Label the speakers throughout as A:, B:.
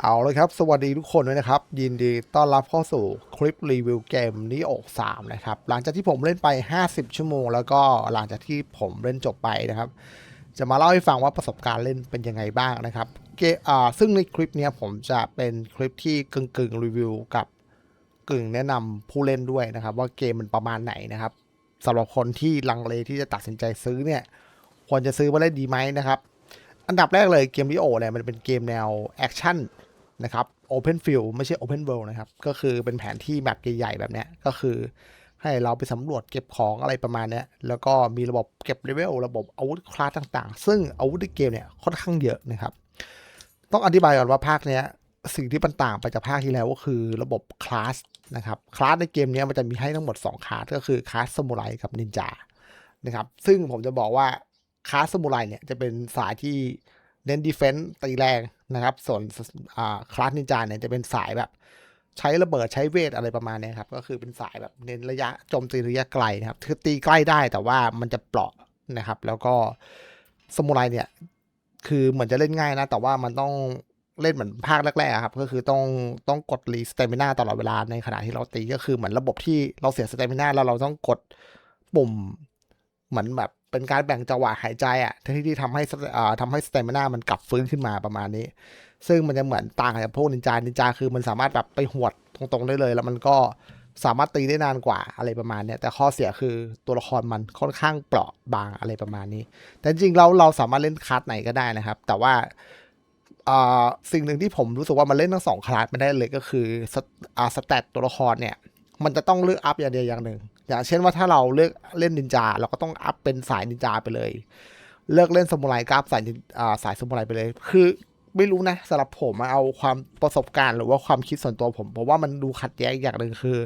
A: เอาเลยครับ สวัสดีทุกคนด้วยนะครับ ยินดีต้อนรับเข้าสู่คลิปรีวิวเกมนี้โอก3นะครับ หลังจากที่ผมเล่นไป 50 ชั่วโมง แล้วก็หลังจากที่ผมเล่นจบไปนะครับ จะมาเล่าให้ฟังว่าประสบการณ์เล่นเป็นยังไงบ้างนะครับเกอ่าซึ่งในคลิปนี้ผมจะเป็นคลิปที่กึ่งกึ่งรีวิวกับกึ่งแนะนำผู้เล่นด้วยนะครับ ว่าเกมมันประมาณไหนนะครับสำหรับคนที่ลังเลที่จะตัดสินใจซื้อเนี่ยควรจะซื้อมาเล่นดีไหมนะครับ อันดับแรกเลยเกมลิโอเนี่ยมันเป็นเกมแนวแอคชั่น นะครับ Open Field ไม่ใช่ Open World นะครับ ก็คือเป็นแผนที่แบบใหญ่ๆแบบนี้ก็คือให้เราไปสำรวจเก็บของอะไรประมาณนี้แล้วก็มีระบบเก็บเลเวลระบบอาวุธคลาสต่างๆ ซึ่งอาวุธในเกมเนี่ยค่อนข้างเยอะนะครับ ต้องอธิบายก่อนว่าภาคเนี้ยสิ่งที่มันต่างไปจากภาคที่แล้วก็คือระบบคลาสนะครับ คลาสในเกมเนี้ยมันจะมีให้ทั้งหมด 2คลาสก็คือคลาสสมุไรกับนินจานะครับ ซึ่งผมจะบอกว่าคลาสสมุไรเนี่ยจะเป็นสายที่ เน้นดีเฟนต์ตีแรงนะครับ ส่วนอ่าคลาสนินจาเนี่ยจะเป็นสายแบบ ใช้ระเบิดใช้เวทอะไรประมาณนี้ครับ ก็คือเป็นสายแบบเน้นระยะโจมตีระยะไกลนะครับ คือตีใกล้ได้แต่ว่ามันจะเปราะนะครับ แล้วก็สมุไรเนี่ย คือเหมือนจะเล่นง่ายนะ แต่ว่ามันต้องเล่นเหมือนภาคแรกๆครับ ก็คือต้องต้องกดรีสเตมินาตลอดเวลาในขณะที่เราตีก็คือเหมือนระบบที่เราเสียสเตมินาแล้วเราต้องกดปุ่มเหมือนแบบ เป็นการแบ่งจังหวะหายใจอะที่ที่ทำให้อ่าทำให้สเตมินามันกลับฟื้นขึ้นมาประมาณนี้ ซึ่งมันจะเหมือนต่างกับพวกนินจา นินจาคือมันสามารถแบบไปหวดตรงๆได้เลย แล้วมันก็สามารถตีได้นานกว่าอะไรประมาณเนี้ยแต่ข้อเสียคือตัวละครมันค่อนข้างเปราะบางอะไรประมาณนี้ แต่จริงเราเราสามารถเล่นคลาสไหนก็ได้นะครับ แต่ว่าอ่าสิ่งหนึ่งที่ผมรู้สึกว่ามันเล่นทั้งสองคลาสไม่ได้เลยก็คืออาสแตตตัวละครเนี่ย มันจะต้องเลือกอัพอย่างเดียวอย่างหนึ่ง อย่างเช่นว่าถ้าเราเลือกเล่นนินจาเราก็ต้องอัพเป็นสายนินจาไปเลย เลิกเล่นสมุไรกราฟสายอ่าสายสมุไรไปเลย คือไม่รู้นะสำหรับผมมาเอาความประสบการณ์หรือว่าความคิดส่วนตัวผมผมว่ามันดูขัดแย้งอย่างหนึ่งคือ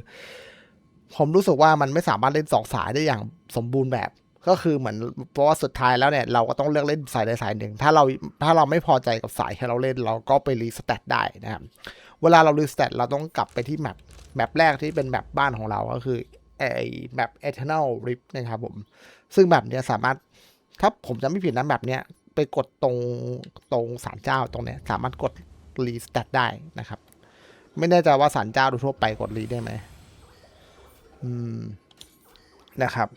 A: ผมรู้สึกว่ามันไม่สามารถเล่นสองสายได้อย่างสมบูรณ์แบบ ก็คือเหมือนเพราะว่าสุดท้ายแล้วเนี่ยเราก็ต้องเลือกเล่นสายใดสายหนึ่ง ถ้าเราถ้าเราไม่พอใจกับสายที่เราเล่นเราก็ไปรีสแตทได้นะครับเวลาเรารีสแตทเราต้องกลับไปที่แมปแมปแรกที่เป็นแมปบ้านของเราก็คือ ไอแมป Eternal Rift นะครับผม ซึ่งแบบเนี้ยสามารถ ถ้าผมจะไม่ผิดนะแบบเนี้ย ไปกดตรงตรงศาลเจ้าตรงเนี้ย สามารถกดรีสแตทได้นะครับ ไม่แน่ใจว่าศาลเจ้าโดยทั่วไปกดรีได้ไหมอืมนะครับ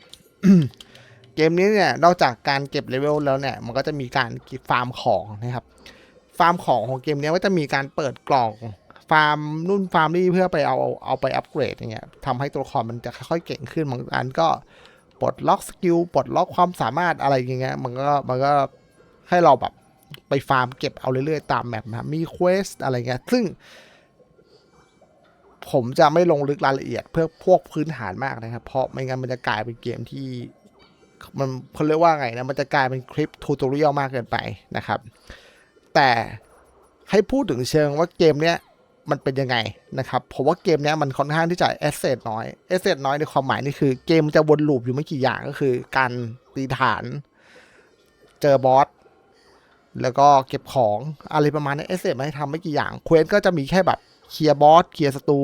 A: เกมนี้เนี่ย นอกจากการเก็บเลเวลแล้วเนี่ย มันก็จะมีการฟาร์มของนะครับ ฟาร์มของของเกมนี้ก็จะมีการเปิดกล่อง ฟาร์มนู่นฟาร์มนี่เพื่อไปเอาเอาไปอัปเกรดอย่างเงี้ยทำให้ตัวละครมันจะค่อยๆเก่งขึ้นบางอันก็ปลดล็อกสกิลปลดล็อกความสามารถอะไรอย่างเงี้ยมันก็มันก็ให้เราแบบไปฟาร์มเก็บเอาเรื่อยๆ ตามแมปนะมีเควสอะไรเงี้ยซึ่ง ผมจะไม่ลงลึกรายละเอียดเพื่อพวกพื้นฐานมากนะครับ เพราะไม่งั้นมันจะกลายเป็นเกมที่ มันเขาเรียกว่าไงนะ มันจะกลายเป็นคลิปทูตอเรียลมากเกินไปนะครับ แต่ให้พูดถึงเชิงว่าเกมเนี้ย มันเป็นยังไงนะครับผมว่าเกมนี้มันค่อนข้างที่จะแอสเซทน้อยแอสเซทน้อยในความหมายนี่คือเกมมันจะวนลูปอยู่ไม่กี่อย่างก็คือ การตีฐาน เจอบอสแล้วก็เก็บของอะไรประมาณนี้เอสเซทมาให้ทำไม่กี่อย่างเควสก็จะมีแค่แบบเคลียร์บอสเคลียร์ศัตรู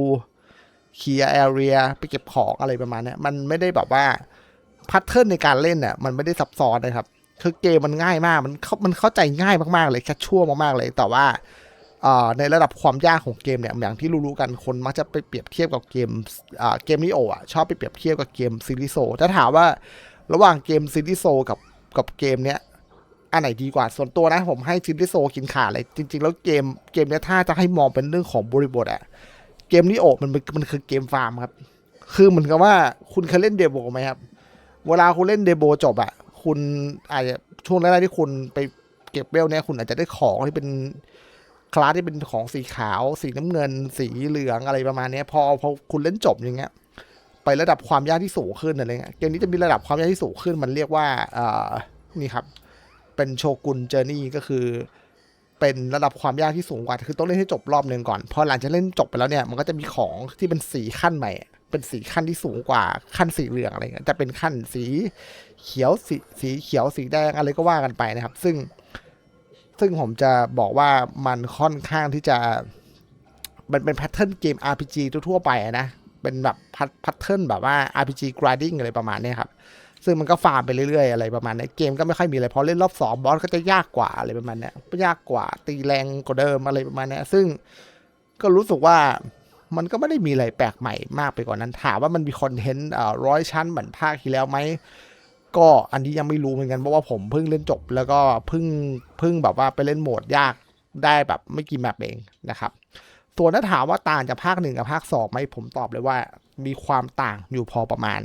A: เคลียร์แอเรียไปเก็บของอะไรประมาณนี้มันไม่ได้แบบว่าแพทเทิร์นในการเล่นเนี่ยมันไม่ได้ซับซ้อนนะครับ คือเกมมันง่ายมากมันเข้ามันเข้าใจง่ายมากๆเลยแค่ชั่วมากๆเลยแต่ว่า ในระดับความยากของเกมเนี่ยอย่างที่รู้ๆกันคนมักจะไปเปรียบเทียบกับเกมเกมนี้โอะชอบไปเปรียบเทียบกับเกมซีรีโซถ้าถามว่าระหว่างเกมซีรีโซกับกับเกมเนี้ยอันไหนดีกว่าส่วนตัวนะผมให้ซินดิโซกินขาดเลย จริง ๆ แล้วเกมเกมเนี้ยถ้าจะให้มองเป็นเรื่องของบริบทอะเกมนี้โอมันมันมันคือเกมฟาร์มครับ คือเหมือนกับว่าคุณเคยเล่นเดโบไหมครับ เวลาคุณเล่นเดโบจบอะคุณอาจจะช่วงแรกๆที่คุณไปเก็บเวลเนี่ยคุณอาจจะได้ของที่เป็น คลาสที่เป็นของสีขาว สีน้ำเงิน สีเหลืองอะไรประมาณนี้พอพอคุณเล่นจบอย่างเงี้ย ไประดับความยากที่สูงขึ้นอะไรเงี้ยเกมนี้จะมีระดับความยากที่สูงขึ้น มันเรียกว่าอ่านี่ครับ เป็นโชกุนเจอร์นี่ก็คือ เป็นระดับความยากที่สูงกว่า คือต้องเล่นให้จบรอบหนึ่งก่อน พอหลังจากเล่นจบไปแล้วเนี่ย มันก็จะมีของที่เป็นสีขั้นใหม่ เป็นสีขั้นที่สูงกว่าขั้นสีเหลืองอะไรเงี้ยจะเป็นขั้นสีเขียวสีสีเขียวสีแดงอะไรก็ว่ากันไปนะครับ ซึ่ง ซึ่งผมจะบอกว่ามันค่อนข้างที่จะ มันเป็นแพทเทิร์นเกม RPG ทั่วๆไปนะ เป็นแบบแพทเทิร์นแบบว่า RPG grinding อะไรประมาณนี้ครับ ซึ่งมันก็ฟาร์มไปเรื่อยๆ อะไรประมาณนี้เกมก็ไม่ค่อยมีอะไรพอเล่นรอบสองบอสก็จะยากกว่าอะไรประมาณนี้ยากกว่าตีแรงกว่าเดิมอะไรประมาณนี้ซึ่งก็รู้สึกว่ามันก็ไม่ได้มีอะไรแปลกใหม่มากไปกว่านั้นถามว่ามันมีคอนเทนต์ร้อยชั้นเหมือนภาคที่แล้วไหม ก็อันนี้ยังไม่รู้เหมือนกันเพราะว่าผมเพิ่งเล่นจบ แล้วก็เพิ่งเพิ่งแบบว่าไปเล่นโหมดยากได้แบบไม่กี่แมปเองนะครับ ส่วนถ้าถามว่าต่างจากภาคหนึ่งกับภาคสองไหมผมตอบเลยว่ามีความต่างอยู่พอประมาณ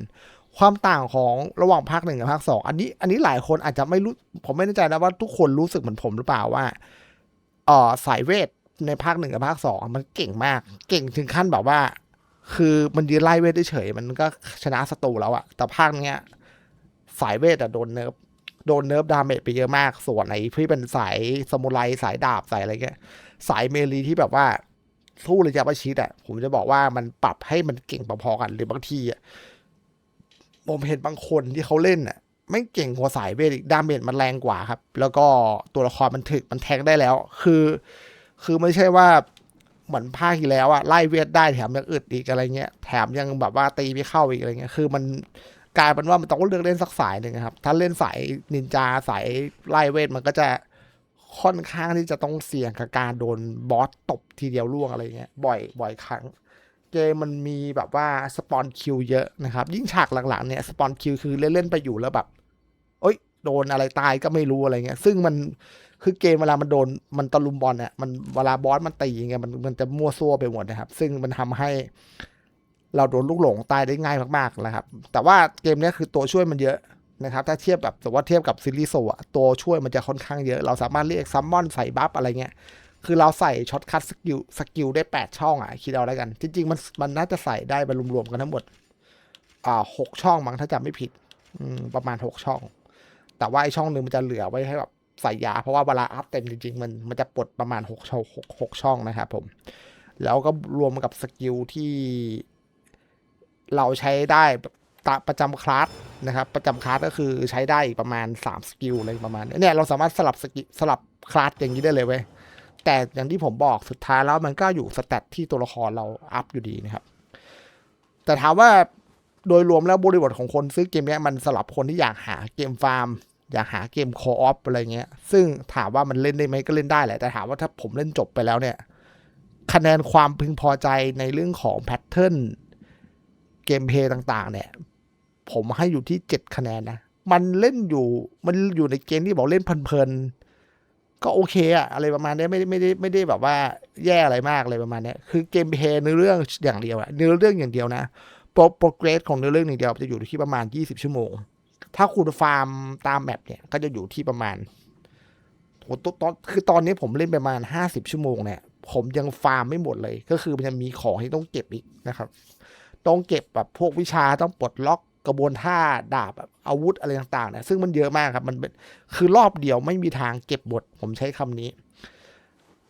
A: ความต่างของระหว่างภาคหนึ่งกับภาคสองอันนี้อันนี้หลายคนอาจจะไม่รู้ผมไม่แน่ใจนะว่าทุกคนรู้สึกเหมือนผมหรือเปล่าว่าเออสายเวทในภาคหนึ่งกับภาคสองมันเก่งมาก เก่งถึงขั้นแบบว่า คือมันยืนไล่เวทเฉยมันก็ชนะศัตรูแล้วอะแต่ภาคเนี้ย สายเวทอะโดนเนิร์ฟโดนเนิร์ฟดาเมจไปเยอะมาก ส่วนไหนที่เป็นสายสมุไรสายดาบสายอะไรเงี้ย สายเมลีที่แบบว่าสู้ระยะประชิดอะผมจะบอกว่ามันปรับให้มันเก่งพอๆกันหรือบางทีอะผมเห็นบางคนที่เขาเล่นอะไม่เก่งกว่าสายเวทอีกดาเมจมันแรงกว่าครับ แล้วก็ตัวละครมันถึกมันแทงได้แล้ว คือ คือไม่ใช่ว่าเหมือนภาคที่แล้วอะไล่เวทได้แถมยังอึดอีกอะไรเงี้ย แถมยังแบบว่าตีไม่เข้าอีกอะไรเงี้ย คือมัน กลายเป็นว่ามันต้องเลือกเล่นสักสายหนึ่งครับ ถ้าเล่นสายนินจาสายไล่เวทมันก็จะค่อนข้างที่จะต้องเสี่ยงกับการโดนบอสตบทีเดียวล่วงอะไรเงี้ยบ่อยบ่อยครั้ง เกมมันมีแบบว่าสปอนคิวเยอะนะครับ ยิ่งฉากหลังๆเนี่ยสปอนคิวคือเล่นๆไปอยู่แล้วแบบเอ้ย โดนอะไรตายก็ไม่รู้อะไรเงี้ย ซึ่งมันคือเกมเวลามันโดนมันตะลุมบอลเนี่ยมันเวลาบอสมันตีไงมันมันจะมั่วซั่วไปหมดนะครับ ซึ่งมันทำให้ เราโดนลูกหลงตายได้ง่ายมากๆนะครับ แต่ว่าเกมนี้คือตัวช่วยมันเยอะนะครับ ถ้าเทียบแบบแต่ว่าเทียบกับซีรีส์โซะตัวช่วยมันจะค่อนข้างเยอะ เราสามารถเรียกซัมมอนใส่บัฟอะไรเงี้ย คือเราใส่ช็อตคัทสกิลสกิลได้ 8 ช่องอะ คิดเอาแล้วกัน จริง ๆ มันมันน่าจะใส่ได้ไปรวมๆกันทั้งหมด อ่าหกช่องมั้งถ้าจำไม่ผิด อืมประมาณ 6 ช่อง แต่ว่าไอช่องหนึ่งมันจะเหลือไว้ให้แบบใส่ยา เพราะว่าเวลาอัพเต็มจริงๆมันมันจะปลดประมาณ6ช่องหกหกช่องนะครับผม แล้วก็รวมกับสกิลที่ เราใช้ได้ตประจำคลาสนะครับ ประจำคลาสก็คือใช้ได้ประมาณ 3 สกิลอะไรประมาณนี้เนี่ยเราสามารถสลับสกิลสลับคลาสอย่างนี้ได้เลยเว้ยแต่อย่างที่ผมบอกสุดท้ายแล้วมันก็อยู่สแตทที่ตัวละครเราอัพอยู่ดีนะครับ แต่ถามว่าโดยรวมแล้วบริบทของคนซื้อเกมเนี้ยมันสำหรับคนที่อยากหาเกมฟาร์ม อยากหาเกมคอออฟอะไรเงี้ย ซึ่งถามว่ามันเล่นได้ไหมก็เล่นได้แหละ แต่ถามว่าถ้าผมเล่นจบไปแล้วเนี่ย คะแนนความพึงพอใจในเรื่องของแพทเทิร์น เกมเพย์ต่างๆ เนี่ย ผมให้อยู่ที่เจ็ดคะแนนนะ มันเล่นอยู่มันอยู่ในเกมที่บอกเล่นเพลินๆ ก็โอเคอะอะไรประมาณนี้ไม่ได้ไม่ได้ไม่ได้แบบว่าแย่อะไรมากอะไรประมาณนี้คือเกมเพย์เนื้อเรื่องอย่างเดียวอะเนื้อเรื่องอย่างเดียวนะโปรโปรเกรสของเนื้อเรื่องอย่างเดียวจะอยู่ที่ประมาณ 20 ชั่วโมง ถ้าคุณฟาร์มตามแมปเนี่ยก็จะอยู่ที่ประมาณโหตอนคือตอนนี้ผมเล่นประมาณ 50 ชั่วโมงเนี่ยผมยังฟาร์มไม่หมดเลย ก็คือมันจะมีของที่ต้องเก็บอีกนะครับ ต้องเก็บแบบพวกวิชาต้องปลดล็อกกระบวนท่าดาบแบบอาวุธอะไรต่างๆเนี่ยซึ่งมันเยอะมากครับ มันเป็นคือรอบเดียวไม่มีทางเก็บหมด ผมใช้คำนี้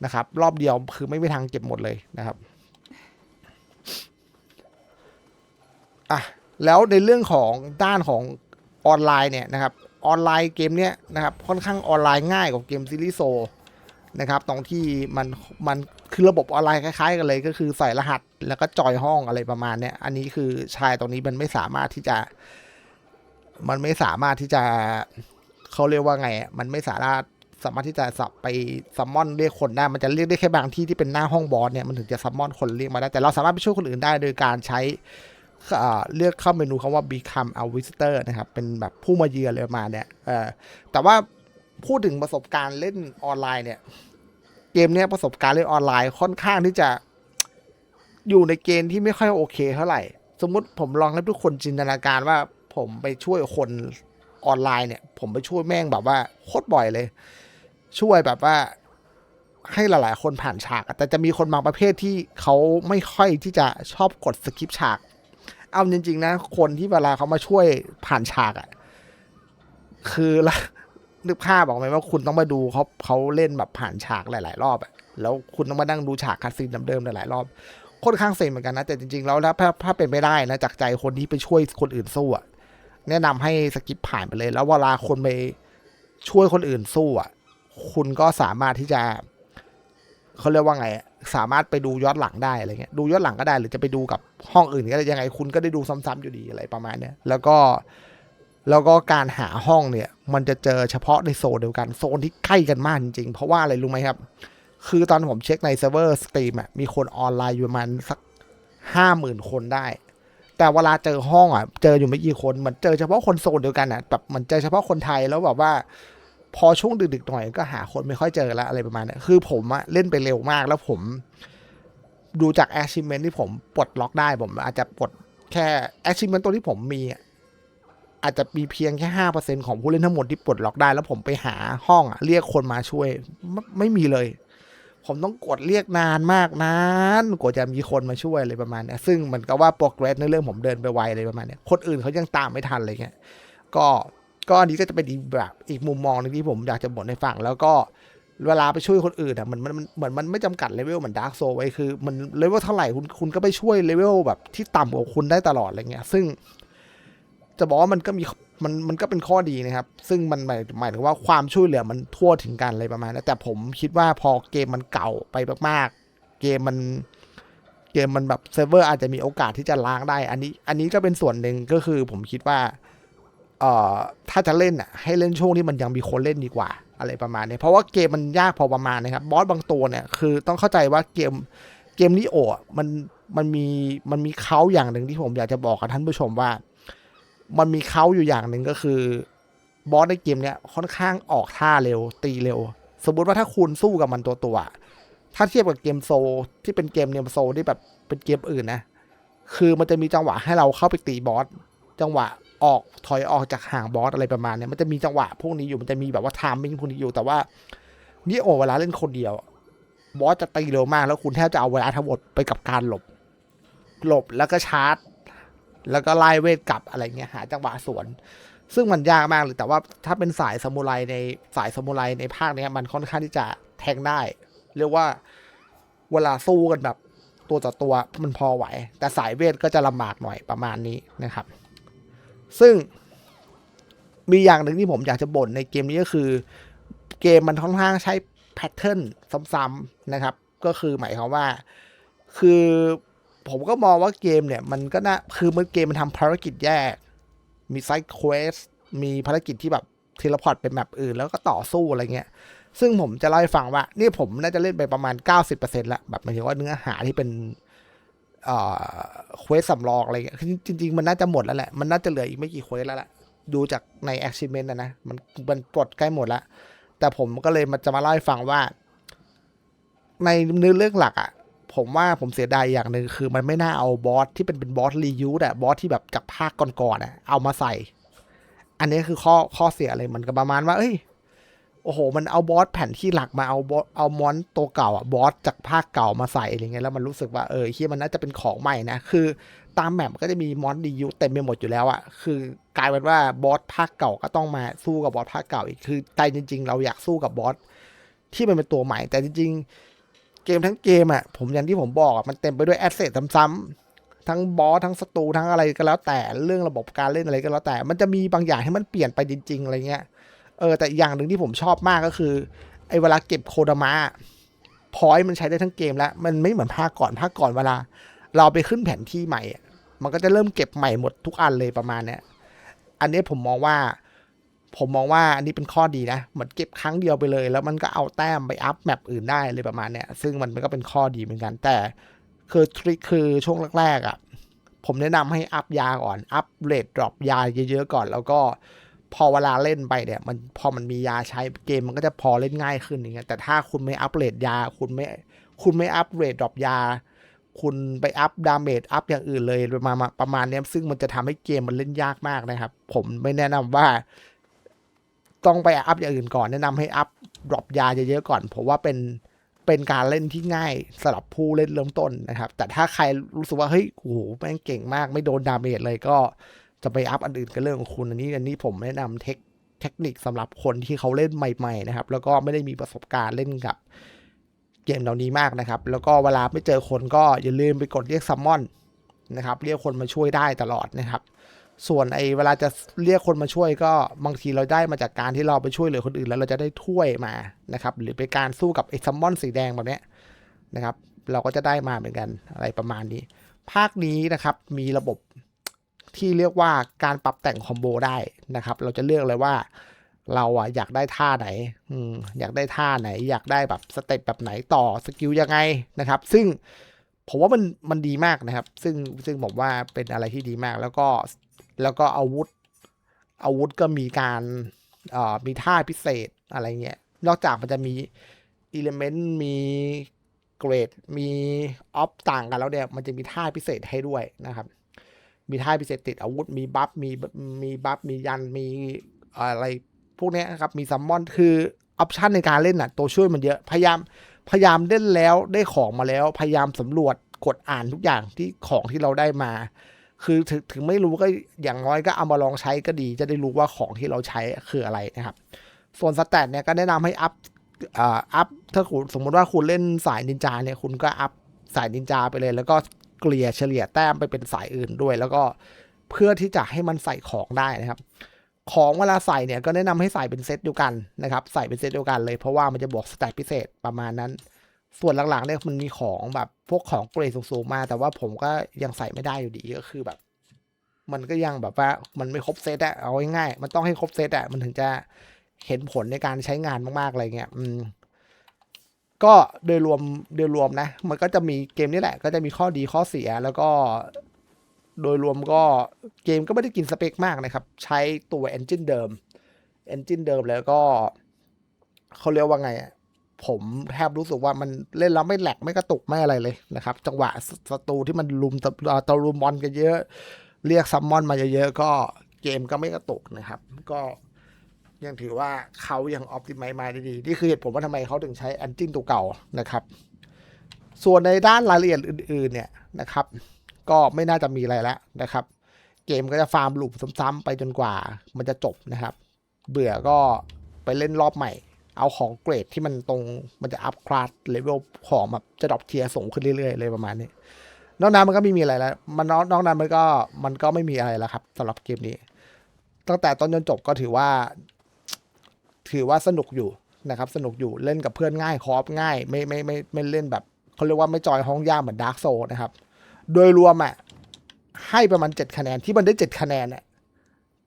A: นะครับ รอบเดียวคือไม่มีทางเก็บหมดเลยนะครับอะแล้วในเรื่องของด้านของออนไลน์เนี่ยนะครับ ออนไลน์เกมเนี้ยนะครับ ค่อนข้างออนไลน์ง่ายกว่าเกมซีรีส์โซ นะครับตรงที่มันมันคือระบบออนไลน์คล้ายๆกันเลย ก็คือใส่รหัสแล้วก็จอยห้องอะไรประมาณเนี้ยอันนี้คือชายตรงนี้มันไม่สามารถที่จะ มันไม่สามารถที่จะเขาเรียกว่าไง มันไม่สามารถสามารถที่จะสับไปซัมมอนเรียกคนได้ มันจะเรียกได้แค่บางที่ที่เป็นหน้าห้องบอสเนี่ยมันถึงจะซัมมอนคนเรียกมาได้ แต่เราสามารถไปช่วยคนอื่นได้โดยการใช้เลือกเข้าเมนูคำว่า become a visitor นะครับ เป็นแบบผู้มาเยือนเลยมาเนี้ยแต่ว่า พูดถึงประสบการณ์เล่นออนไลน์เนี่ย เกมเนี้ยประสบการณ์เล่นออนไลน์ค่อนข้างที่จะอยู่ในเกณฑ์ที่ไม่ค่อยโอเคเท่าไหร่ สมมติผมลองให้ทุกคนจินตนาการว่า ผมไปช่วยคนออนไลน์เนี่ย ผมไปช่วยแม่งแบบว่าโคตรบ่อยเลย ช่วยแบบว่าให้หลาย ๆ คนผ่านฉาก แต่จะมีคนบางประเภทที่เขาไม่ค่อยที่จะชอบกดสกิปฉาก เอาจริง ๆ นะ คนที่เวลาเขามาช่วยผ่านฉากอะคือละ นึกภาพบอกไหมว่าคุณต้องมาดูเขาเขาเล่นแบบผ่านฉากหลาย ๆ รอบอะแล้วคุณต้องมานั่งดูฉากคัดซีนเดิมๆหลายๆรอบค่อนข้างเซ็งเหมือนกันนะแต่จริง ๆ แล้วถ้าถ้าเป็นไม่ได้นะจากใจคนที่ไปช่วยคนอื่นสู้อะแนะนำให้สกิปผ่านไปเลย แล้วเวลาคนไปช่วยคนอื่นสู้อะคุณก็สามารถที่จะเขาเรียกว่าไง สามารถไปดูย้อนหลังได้อะไรเงี้ยดูย้อนหลังก็ได้ หรือจะไปดูกับห้องอื่นก็ได้ยังไง คุณก็ได้ดูซ้ำๆอยู่ดีอะไรประมาณเนี้ยแล้วก็ แล้วก็การหาห้องเนี่ย มันจะเจอเฉพาะในโซนเดียวกันโซนที่ใกล้กันมากจริงๆ เพราะว่าอะไรรู้ไหมครับ คือตอนผมเช็คในเซิร์ฟเวอร์สตรีมอะมีคนออนไลน์อยู่ประมาณสักห้าหมื่นคนได้ แต่เวลาเจอห้องอะ เจออยู่ไม่กี่คนเหมันเจอเฉพาะคนโซนเดียวกันอะแบบมันเจอเฉพาะคนไทยแล้วแบบว่า พอช่วงดึกๆหน่อยก็หาคนไม่ค่อยเจอละอะไรประมาณนี้คือผมอะเล่นไปเร็วมากแล้วผม ดูจาก achievement ที่ผมปลดล็อกได้ผมอาจจะปลดแค่ achievement ตัวที่ผมมีอะ อาจจะมีเพียงแค่ห้าเปอร์เซ็นของผู้เล่นทั้งหมดที่ปลดล็อกได้ แล้วผมไปหาห้องอะเรียกคนมาช่วยไม่ไม่มีเลย ผมต้องกดเรียกนานมากนานกว่าจะมีคนมาช่วยอะไรประมาณเนี้ยซึ่งมันก็ว่า progress ในเรื่องผมเดินไปไวอะไรประมาณเนี้ยคนอื่นเขายังตามไม่ทันอะไรเงี้ยก็ก็อันนี้ก็จะเป็นอีกแบบอีกมุมมองนึงที่ผมอยากจะบ่นให้ฟังแล้วก็เวลาไปช่วยคนอื่นอะมันมันมันเหมือนมันไม่จำกัดเลเวลเหมือนดาร์กโซไว้คือ มันเลเวลเท่าไหร่คุณคุณก็ไปช่วยเลเวลแบบที่ต่ำกว่าคุณได้ตลอดอะไรเงี้ยซึ่ง จะบอกว่ามันก็มีมันมันก็เป็นข้อดีนะครับ ซึ่งมันหมายหมายถึงว่าความช่วยเหลือมันทั่วถึงกันอะไรประมาณนั้นแต่ผมคิดว่าพอเกมมันเก่าไปมากๆ เกมมันเกมมันแบบเซิร์ฟเวอร์อาจจะมีโอกาสที่จะล้างได้ อันนี้ อันนี้ก็เป็นส่วนหนึ่งก็คือผมคิดว่า เอ่อ ถ้าจะเล่นอะ ให้เล่นช่วงที่มันยังมีคนเล่นดีกว่า อะไรประมาณนี้ เพราะว่าเกมมันยากพอประมาณนะครับ บอสบางตัวเนี่ย คือต้องเข้าใจว่าเกม เกมนี้โอะมัน มันมี มันมีเขาอย่างหนึ่งที่ผมอยากจะบอกกับท่านผู้ชมว่า มันมีเขาอยู่อย่างหนึ่งก็คือบอสในเกมเนี้ยค่อนข้างออกท่าเร็ว ตีเร็ว สมมติว่าถ้าคุณสู้กับมันตัวตัวถ้าเทียบกับเกมโซที่เป็นเกมเนมโซที่แบบเป็นเกมอื่นนะ คือมันจะมีจังหวะให้เราเข้าไปตีบอสจังหวะออกถอยออกจากห่างบอสอะไรประมาณเนี้ยมันจะมีจังหวะพวกนี้อยู่มันจะมีแบบว่าไทามมิ่งพวกนี้อยู่แต่ว่านี่โอเวลาเล่นคนเดียว บอสจะตีเร็วมากแล้วคุณแทบจะเอาเวลาทั้งหมดไปกับการหลบ หลบแล้วก็ชาร์จ แล้วก็ไล่เวทกลับอะไรเงี้ยหาจังหวะสวน ซึ่งมันยากมากเลยแต่ว่าถ้าเป็นสายสมุไรในสายสมุไรในภาคเนี้ยมันค่อนข้างที่จะแทงได้ เรียกว่าเวลาสู้กันแบบตัวต่อตัวมันพอไหว แต่สายเวทก็จะลำบากหน่อยประมาณนี้นะครับ ซึ่งมีอย่างหนึ่งที่ผมอยากจะบ่นในเกมนี้ก็คือ เกมมันค่อนข้างใช้แพทเทิร์นซ้ำๆนะครับ ก็คือหมายความว่าคือ ผมก็มองว่าเกมเนี่ย มันก็น่าคือมันเกมมันทำภารกิจแยก มีไซด์เควสมีภารกิจที่แบบเทเลพอร์ตเป็นแมปอื่นแล้วก็ต่อสู้อะไรเงี้ย ซึ่งผมจะเล่าให้ฟังว่า นี่ผมน่าจะเล่นไปประมาณ 90%แล้วแบบหมายถึงว่าเนื้อหาที่เป็นเอ่อเควสสำรองอะไรเงี้ยคือจริง ๆ มันน่าจะหมดแล้วแหละ มันน่าจะเหลืออีกไม่กี่เควสแล้วแหละดูจากใน achievement นะนะ มันมันปลดใกล้หมดแล้วแต่ผมก็เลยมาจะมาเล่าให้ฟังว่า ในเนื้อเรื่องหลักอะ่ะ ผมว่าผมเสียดายอย่างหนึ่งคือมันไม่น่าเอาบอสที่เป็นเป็นบอสรียูดอะบอสที่แบบจากภาคก่อนๆอะเอามาใส่ อันนี้คือข้อข้อเสียอะไรมันก็ประมาณว่า เอ้ยโอ้โห มันเอาบอสแผ่นที่หลักมาเอาบอสเอามอนตัวเก่าอะบอสจากภาคเก่ามาใส่อะไรเงี้ยแล้วมันรู้สึกว่าเออเฮียมันน่าจะเป็นของใหม่นะคือ ตามแมปก็จะมีมอนดียูเต็มไปหมดอยู่แล้วอะคือกลายเป็นว่าบอสภาคเก่าก็ต้องมาสู้กับบอสภาคเก่าอีกคือใจจริง ๆ เราอยากสู้กับบอสที่มันเป็นตัวใหม่แต่จริง ๆ กมทั้งเกมอะผมอย่างที่ผมบอกอะมันเต็มไปด้วยแอสเซทซ้ำๆทั้งบอสทั้งศัตรูทั้งอะไรก็แล้วแต่เรื่องระบบการเล่นอะไรก็แล้วแต่ มันจะมีบางอย่างให้มันเปลี่ยนไปจริง ๆอะไรเงี้ยเออแต่อย่างหนึ่งที่ผมชอบมากก็คือไอ้เวลาเก็บโคดามะพอยต์มันใช้ได้ทั้งเกมแล้ว มันไม่เหมือนภาคก่อนภาคก่อนเวลา เราไปขึ้นแผนที่ใหม่ มันก็จะเริ่มเก็บใหม่หมดทุกอันเลยประมาณเนี้ยอันนี้ผมมองว่า ผมมองว่าอันนี้เป็นข้อดีนะเหมือนเก็บครั้งเดียวไปเลย แล้วมันก็เอาแต้มไปอัพแมปอื่นได้เลยประมาณเนี้ยซึ่งมันก็เป็นข้อดีเหมือนกัน แต่คือทริคคือช่วงแรกๆอะผมแนะนำให้อัพยาก่อน อัพเรทดรอปยาเยอะๆก่อน แล้วก็พอเวลาเล่นไปเนี่ยมันพอมันมียาใช้เกมมันก็จะพอเล่นง่ายขึ้นอย่างเงี้ยแต่ถ้าคุณไม่อัพเรทยาคุณไม่คุณไม่อัพเรทดรอปยา คุณไปอัพดาเมจอัพอย่างอื่นเลยประมาณประมาณเนี้ยซึ่งมันจะทำให้เกมมันเล่นยากมากนะครับ ผมไม่แนะนำว่า ต้องไปอัพอย่างอื่นก่อน แนะนำให้อัพดรอปยาเยอะๆก่อนผมว่าเป็นเป็นการเล่นที่ง่ายสำหรับผู้เล่นเริ่มต้นนะครับ แต่ถ้าใครรู้สึกว่าเฮ้ยโอ้โหแม่งเก่งมาก ไม่โดนดาเมจเลยก็จะไปอัพอันอื่นก็เรื่องของคุณอันนี้อันนี้ผมแนะนำเทคเทคนิคสำหรับคนที่เขาเล่นใหม่ ๆ นะครับ แล้วก็ไม่ได้มีประสบการณ์เล่นกับเกมเหล่านี้มากนะครับ แล้วก็เวลาไม่เจอคนก็อย่าลืมไปกดเรียกซัมมอนนะครับ เรียกคนมาช่วยได้ตลอดนะครับ ส่วนไอ้เวลาจะเรียกคนมาช่วยก็บางทีเราได้มาจากการที่เราไปช่วยเหลือคนอื่นแล้วเราจะได้ถ้วยมานะครับ หรือเป็นการสู้กับไอ้ซัมมอนสีแดงแบบนี้นะครับ เราก็จะได้มาเหมือนกันอะไรประมาณนี้ ภาคนี้นะครับมีระบบที่เรียกว่าการปรับแต่งคอมโบได้นะครับ เราจะเลือกเลยว่าเราอะอยากได้ท่าไหนอืมอยากได้ท่าไหน อยากได้แบบสเต็ปแบบไหนต่อสกิลยังไงนะครับ ซึ่งผมว่ามันมันดีมากนะครับ ซึ่งซึ่งผมว่าเป็นอะไรที่ดีมาก แล้วก็ แล้วก็อาวุธ อาวุธก็มีการมีท่าพิเศษอะไรเงี้ย นอกจากมันจะมีอิเลเมนต์มีเกรดมีออฟต่างกันแล้วเนี่ย มันจะมีท่าพิเศษให้ด้วยนะครับ มีท่าพิเศษติดอาวุธ มีบัฟ มีมีบัฟ มียัน มีอะไรพวกนี้นะครับ มีซัมมอน คือออปชันในการเล่นน่ะ ตัวช่วยมันเยอะ พยายาม พยายามเล่นแล้วได้ของมาแล้ว พยายามสำรวจ กดอ่านทุกอย่างที่ของที่เราได้มา คือถึงถึงไม่รู้ก็อย่างน้อยก็เอามาลองใช้ก็ดี จะได้รู้ว่าของที่เราใช้คืออะไรนะครับ ส่วนสแตทเนี่ยก็แนะนำให้อัพอัพถ้าคุณสมมติว่าคุณเล่นสายนินจาเนี่ยคุณก็อัพสายนินจาไปเลย แล้วก็เกลี่ยเฉลี่ยแต้มไปเป็นสายอื่นด้วย แล้วก็เพื่อที่จะให้มันใส่ของได้นะครับ ของเวลาใส่เนี่ยก็แนะนำให้ใส่เป็นเซตเดียวกันนะครับ ใส่เป็นเซตเดียวกันเลยเพราะว่ามันจะบวกสแตทพิเศษประมาณนั้น ส่วนหลังๆเนี่ยมันมีของแบบพวกของเกรดสูงๆมา แต่ว่าผมก็ยังใส่ไม่ได้อยู่ดีก็คือแบบ มันก็ยังแบบว่ามันไม่ครบเซตอะเอาง่ายๆมันต้องให้ครบเซตอะมันถึงจะเห็นผลในการใช้งานมากๆอะไรเงี้ยอืมก็โดยรวมโดยรวมนะ มันก็จะมีเกมนี้แหละ ก็จะมีข้อดีข้อเสียแล้วก็ โดยรวมก็เกมก็ไม่ได้กินสเปคมากนะครับ ใช้ตัว Engine เดิม Engine เดิมแล้วก็เขาเรียกว่าไงอะ ผมแทบรู้สึกว่ามันเล่นแล้วไม่แหลกไม่กระตุกไม่อะไรเลยนะครับ จังหวะศัตรูที่มันลุมต่อตะลุมบอลกันเยอะ เรียกซัมมอนมาเยอะๆก็เกมก็ไม่กระตุกนะครับ ก็ยังถือว่าเขายังออ t ติ i z e มาได้ดี นี่คือเหตุผลว่าทำไมเขาถึงใช้ Engine ตัวเก่านะครับ ส่วนในด้านรายละเอียดอื่น ๆ เนี่ยนะครับ ก็ไม่น่าจะมีอะไรแล้วนะครับ เกมก็จะฟาร์มลูปซ้ำๆไปจนกว่ามันจะจบนะครับ เบื่อก็ไปเล่นรอบใหม่ เอาของเกรดที่มันตรงมันจะอัพคลาสเลเวลของแบบจะดรอปเทียร์สูงขึ้นเรื่อยๆเลยประมาณนี้นอกนั้นมันก็ไม่มีอะไรแล้วมันนอกนอกนั้นมันก็มันก็ไม่มีอะไรแล้วครับสำหรับเกมนี้ ตั้งแต่ต้นจนจบก็ถือว่า ถือว่าสนุกอยู่นะครับ สนุกอยู่เล่นกับเพื่อนง่ายคอฟง่าย ไม่ไม่ไม่ไม่เล่นแบบเขาเรียกว่าไม่จอยห้องยากเหมือนดาร์กโซนะครับ โดยรวมอะให้ประมาณเจ็ดคะแนนที่มันได้เจ็ดคะแนนอะ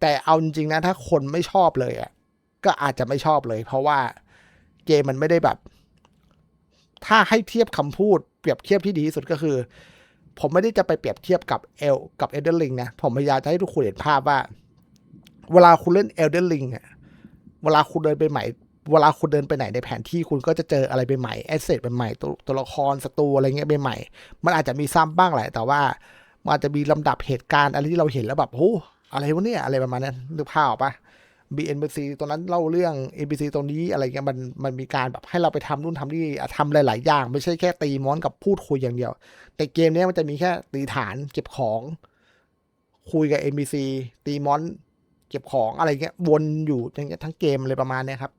A: แต่เอาจริงๆนะถ้าคนไม่ชอบเลยอะก็อาจจะไม่ชอบเลย เพราะว่า เกมมันไม่ได้แบบ ถ้าให้เทียบคำพูดเปรียบเทียบที่ดีที่สุดก็คือ ผมไม่ได้จะไปเปรียบเทียบกับเอลกับเอเดอร์ลิงนะ ผมพยายามจะให้ทุกคนเห็นภาพว่า เวลาคุณเล่นเอลเดอร์ลิงอะเวลาคุณเดินไปใหม่ เวลาคุณเดินไปไหนในแผนที่คุณก็จะเจออะไรไปใหม่แอสเซทใหม่ตัวตัวละครศัตรูอะไรเงี้ยไปใหม่ มันอาจจะมีซ้ำบ้างแหละ แต่ว่ามันอาจจะมีลำดับเหตุการณ์อะไรที่เราเห็นแล้วแบบโอ้อะไรวะเนี่ยอะไรประมาณนั้นนึกภาพออกปะ BNPC ตัวนั้นเล่าเรื่อง NPC ตัวนี้อะไรเงี้ยมันมันมีการแบบให้เราไปทำนู่นทำนี่ทำหลาย ๆ อย่าง ไม่ใช่แค่ตีมอนกับพูดคุยอย่างเดียว แต่เกมนี้มันจะมีแค่ตีฐานเก็บของ คุยกับ NPC ตีมอน เก็บของอะไรเงี้ยวนอยู่อย่างเงี้ยทั้งเกมเลยประมาณเนี้ยครับ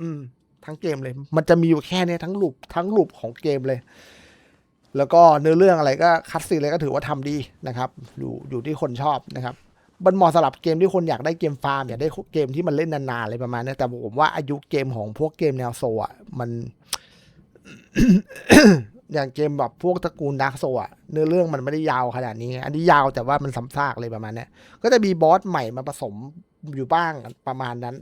A: อืม ทั้งเกมเลย มันจะมีอยู่แค่เนี้ยทั้งลูปทั้งลูปของเกมเลยแล้วก็เนื้อเรื่องอะไรก็คัดซีนอะไรก็ถือว่าทำดีนะครับ อยู่อยู่ที่คนชอบนะครับ มันเหมาะสำหรับเกมที่คนอยากได้เกมฟาร์มอยากได้เกมที่มันเล่นนานๆอะไรประมาณนี้แต่ผมว่าอายุเกมของพวกเกมแนวโซอะมัน อย่างเกมแบบพวกตระกูลดาร์กโซอะเนื้อเรื่องมันไม่ได้ยาวขนาดนี้ อันนี้ยาวแต่ว่ามันซ้ำซากเลยประมาณนี้ก็จะมีบอสใหม่มาผสมอยู่บ้างประมาณนั้น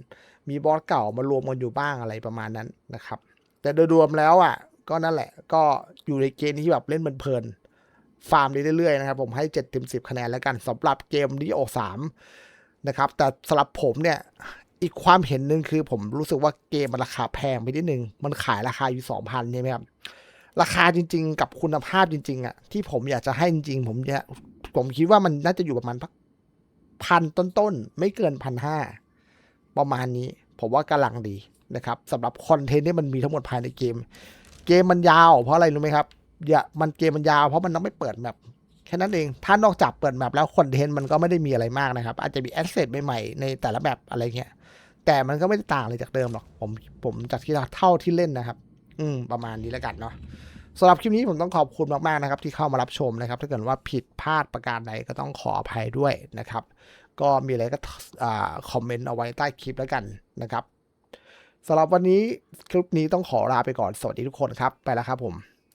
A: มีบอสเก่ามารวมกันอยู่บ้างอะไรประมาณนั้นนะครับ แต่โดยรวมแล้วอะ ก็นั่นแหละ ก็อยู่ในเกมที่แบบเล่นเพลินๆ ฟาร์มได้เรื่อยๆนะครับ ผมให้7เต็ม10คะแนนแล้วกันสำหรับเกมนี้โอสามนะครับ แต่สำหรับผมเนี่ยอีกความเห็นหนึ่งคือผมรู้สึกว่าเกมมันราคาแพงไปนิดนึง มันขายราคาอยู่สองพันใช่ไหมครับราคาจริง ๆ กับคุณภาพจริงๆอะที่ผมอยากจะให้จริง ๆ ผมเนี่ยผมคิดว่ามันน่าจะอยู่ประมาณพันต้นๆ ไม่เกินพันห้าประมาณนี้ ผมว่ากำลังดีนะครับสำหรับคอนเทนต์ที่มันมีทั้งหมดภายในเกม เกมมันยาวเพราะอะไรรู้ไหมครับ อย่ามันเกมมันยาวเพราะมันต้องไม่เปิดแมปแค่นั้นเอง ถ้านอกจากเปิดแมปแล้วคอนเทนต์มันก็ไม่ได้มีอะไรมากนะครับ อาจจะมีแอสเซทใหม่ๆในแต่ละแบบอะไรเงี้ยแต่มันก็ไม่ได้ต่างอะไรจากเดิมหรอก ผมผมจากที่เท่าที่เล่นนะครับ อืมประมาณนี้แล้วกันเนาะสำหรับคลิปนี้ผมต้องขอบคุณมากๆนะครับ ที่เข้ามารับชมนะครับ ถ้าเกิดว่าผิดพลาดประการใดก็ต้องขออภัยด้วยนะครับ ก็มีอะไรก็คอมเมนต์เอาไว้ใต้คลิปแล้วกันนะครับสำหรับวันนี้คลิปนี้ต้องขอลาไปก่อนสวัสดีทุกคนครับ ไปแล้วครับผม